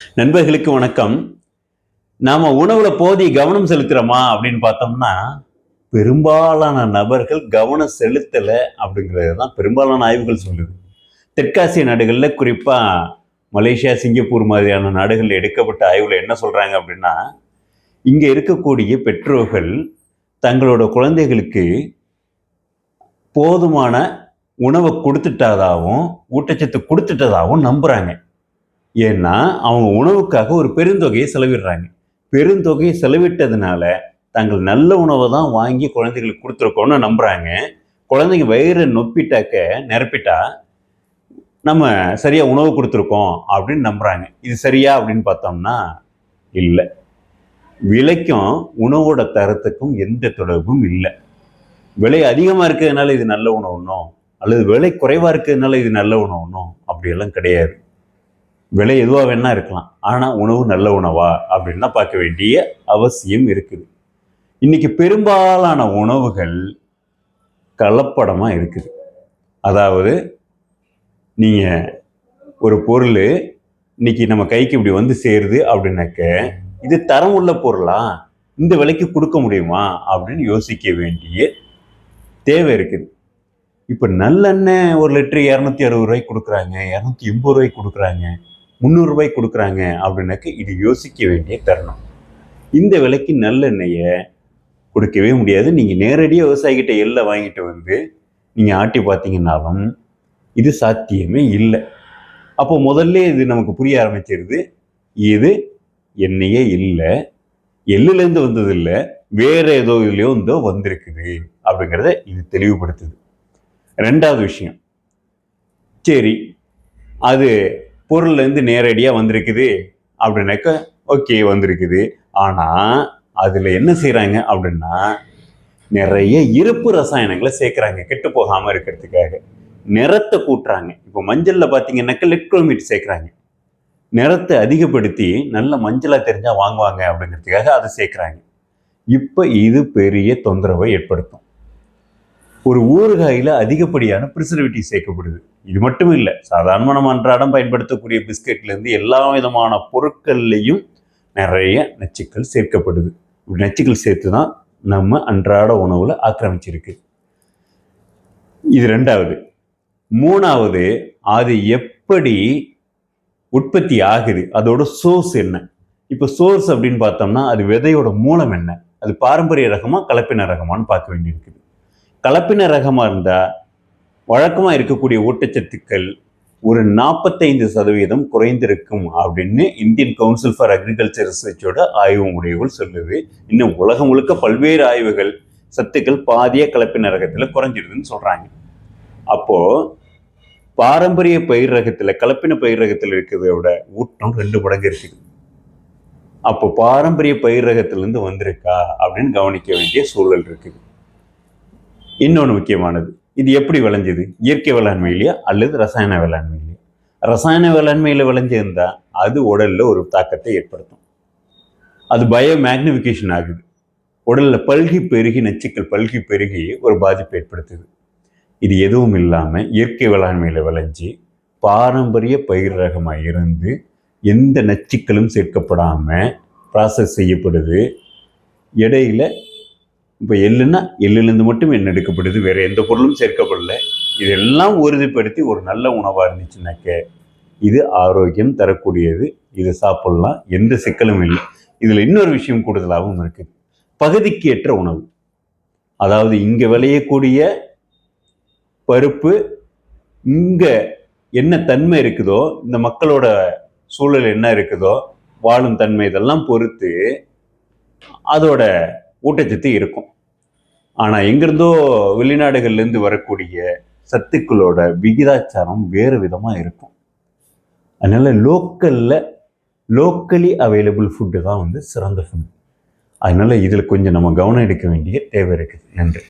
நண்பர்களுக்கு வணக்கம். நாம உணவுல போதிய கவனம் செலுத்துறோமா அப்படின்னு பார்த்தோம்னா பெரும்பாலான நபர்கள் கவனம் செலுத்தல அப்படிங்கிறது தான் பெரும்பாலான ஆய்வுகள் சொல்லுது. தெற்காசிய நாடுகளில் குறிப்பா மலேசியா சிங்கப்பூர் மாதிரியான நாடுகளில் எடுக்கப்பட்ட ஆய்வுல என்ன சொல்றாங்க அப்படின்னா இங்க இருக்கக்கூடிய பெற்றோர்கள் தங்களோட குழந்தைகளுக்கு போதுமான உணவை கொடுத்துட்டதாகவும் ஊட்டச்சத்து கொடுத்துட்டதாகவும் நம்புறாங்க. ஏன்னா அவங்க உணவுக்காக ஒரு பெருந்தொகையை செலவிடுறாங்க. பெருந்தொகையை செலவிட்டதுனால தாங்கள் நல்ல உணவை தான் வாங்கி குழந்தைகளுக்கு கொடுத்துருக்கோன்னு நம்புகிறாங்க குழந்தைங்க வயிறு நொப்பிட்டாக்க நிரப்பிட்டா நம்ம சரியாக உணவு கொடுத்துருக்கோம் அப்படின்னு நம்புகிறாங்க இது சரியா அப்படின்னு பார்த்தோம்னா இல்லை. விலைக்கும் உணவோட தரத்துக்கும் எந்த தொடர்பும் இல்லை. விலை அதிகமாக இருக்கிறதுனால இது நல்ல உணவுனோ அல்லது விலை குறைவாக இருக்கிறதுனால இது நல்ல உணவுனோ அப்படியெல்லாம் கிடையாது. விலை எதுவாக வேணால் இருக்கலாம். ஆனால் உணவு நல்ல உணவா அப்படின்னு தான் பார்க்க வேண்டிய அவசியம் இருக்குது. இன்றைக்கி பெரும்பாலான உணவுகள் கலப்படமாக இருக்குது. அதாவது நீங்கள் ஒரு பொருள் இன்னைக்கு நம்ம கைக்கு இப்படி வந்து சேருது அப்படின்னாக்க இது தரம் உள்ள பொருளா? இந்த விலைக்கு கொடுக்க முடியுமா? அப்படின்னு யோசிக்க வேண்டிய தேவை இருக்குது. இப்போ நல்லெண்ணெய் ஒரு லிட்டரு இரநூத்தி அறுபது ரூபாய்க்கு கொடுக்குறாங்க இரநூத்தி எண்பது ரூபாய்க்கு கொடுக்குறாங்க. முந்நூறுரூபாய்க்கு கொடுக்குறாங்க அப்படின்னாக்க இது யோசிக்க வேண்டிய தருணம். இந்த விலைக்கு நல்லெண்ணெயை கொடுக்கவே முடியாது. நீங்கள் நேரடியாக விவசாயிகிட்ட எல்லை வாங்கிட்டு வந்து நீங்கள் ஆட்டி பார்த்தீங்கன்னாலும் இது சாத்தியமே இல்லை. அப்போ முதல்ல இது நமக்கு புரிய ஆரம்பிச்சிருது. இது எண்ணெயே இல்லை. எள்ளுலேருந்து வந்தது இல்லை. வேற ஏதோ இதுலையோ இருந்தோ வந்திருக்குது அப்படிங்கிறத இது தெளிவுபடுத்துது. ரெண்டாவது விஷயம். சரி அது பொருள்லேருந்து நேரடியாக வந்திருக்குது அப்படின்னாக்க ஓகே வந்திருக்குது. ஆனால் அதில் என்ன செய்கிறாங்க அப்படின்னா நிறைய இருப்பு ரசாயனங்களை சேர்க்குறாங்க கெட்டு போகாமல் இருக்கிறதுக்காக. நிறத்தை கூட்டுறாங்க. இப்போ மஞ்சளில் பார்த்தீங்கன்னாக்க லெக்ட்ரோமீட் சேர்க்குறாங்க. நிறத்தை அதிகப்படுத்தி நல்ல மஞ்சளாக தெரிஞ்சால் வாங்குவாங்க அப்படிங்கிறதுக்காக அதை சேர்க்குறாங்க. இப்போ இது பெரிய தொந்தரவை ஏற்படுத்தும். ஒரு ஊறுகாயில் அதிகப்படியான ப்ரிசர்வேட்டிவ் சேர்க்கப்படுது. இது மட்டும் இல்லை சாதாரண நம்ம அன்றாடம் பயன்படுத்தக்கூடிய பிஸ்கட்லேருந்து எல்லா விதமான பொருட்கள்லையும் நிறைய நச்சுக்கள் சேர்க்கப்படுது. இப்படி நச்சுக்கள் சேர்த்து தான் நம்ம அன்றாட உணவில் ஆக்கிரமிச்சிருக்கு. இது ரெண்டாவது. மூணாவது அது எப்படி உற்பத்தி ஆகுது? அதோட சோர்ஸ் என்ன? இப்போ சோர்ஸ் அப்படின்னு பார்த்தோம்னா அது விதையோட மூலம் என்ன? அது பாரம்பரிய ரகமாக கலப்பின ரகமான்னு பார்க்க வேண்டியிருக்குது. கலப்பின ரகமாக இருந்தால் வழக்கமாக இருக்கக்கூடிய ஊட்டச்சத்துக்கள் ஒரு நாற்பத்தைந்து சதவீதம் குறைந்திருக்கும் அப்படின்னு இந்தியன் கவுன்சில் ஃபார் அக்ரிகல்ச்சர் ரிசர்ச்சோட ஆய்வு முடிவுகள் சொல்லுது இன்னும் உலகம் முழுக்க பல்வேறு ஆய்வுகள் சத்துக்கள் பாதிய கலப்பின ரகத்தில் குறைஞ்சிருதுன்னு சொல்கிறாங்க அப்போது பாரம்பரிய பயிர் ரகத்தில் கலப்பின பயிர் ரகத்தில் இருக்கிறத விட ஊட்டம் ரெண்டு மடங்கு இருக்குது அப்போ பாரம்பரிய பயிர் ரகத்திலேருந்து வந்திருக்கா அப்படின்னு கவனிக்க வேண்டிய சூழல் இருக்குது. இன்னொன்று முக்கியமானது. இது எப்படி விளைஞ்சது? இயற்கை வேளாண்மையிலையா அல்லது ரசாயன வேளாண்மையிலையா ரசாயன வேளாண்மையில் விளைஞ்சிருந்தால் அது உடலில் ஒரு தாக்கத்தை ஏற்படுத்தும். அது பயோ மேக்னிஃபிகேஷன் ஆகுது. உடலில் பல்கி பெருகி நச்சுக்கள் பல்கி பெருகி ஒரு பாதிப்பை ஏற்படுத்துது. இது எதுவும் இல்லாமல் இயற்கை வேளாண்மையில் விளைஞ்சி பாரம்பரிய பயிர் ரகமாக இருந்து எந்த நச்சுக்களும் சேர்க்கப்படாமல் ப்ராசஸ் செய்யப்படுது. இடையில இப்போ எள்ளுன்னா எள்ளுலேருந்து மட்டும் எண்ணெய் எடுக்கப்படுது வேறு எந்த பொருளும் சேர்க்கப்படல. இதெல்லாம் உறுதிப்படுத்தி ஒரு நல்ல உணவாக இருந்துச்சுனாக்க இது ஆரோக்கியம் தரக்கூடியது இதை சாப்பிட்லாம் எந்த சிக்கலும் இல்லை. இதில் இன்னொரு விஷயம் கூடுதலாகவும் இருக்குது பகுதிக்கு ஏற்ற உணவு. அதாவது இங்கே விளையக்கூடிய பருப்பு இங்கே என்ன தன்மை இருக்குதோ இந்த மக்களோட சூழல் என்ன இருக்குதோ வாழும் தன்மை இதெல்லாம் பொறுத்து அதோட ஊட்டச்சத்து இருக்கும். ஆனால் எங்கேருந்தோ வெளிநாடுகள்லேருந்து வரக்கூடிய சத்துக்களோட விகிதாச்சாரம் வேறு விதமாக இருக்கும். அதனால் லோக்கலில் லோக்கலி அவைலபிள் ஃபுட்டு தான் வந்து சிறந்த ஃபுட். அதனால் இதில் கொஞ்சம் நம்ம கவனம் எடுக்க வேண்டிய தேவை இருக்குது. நன்றி.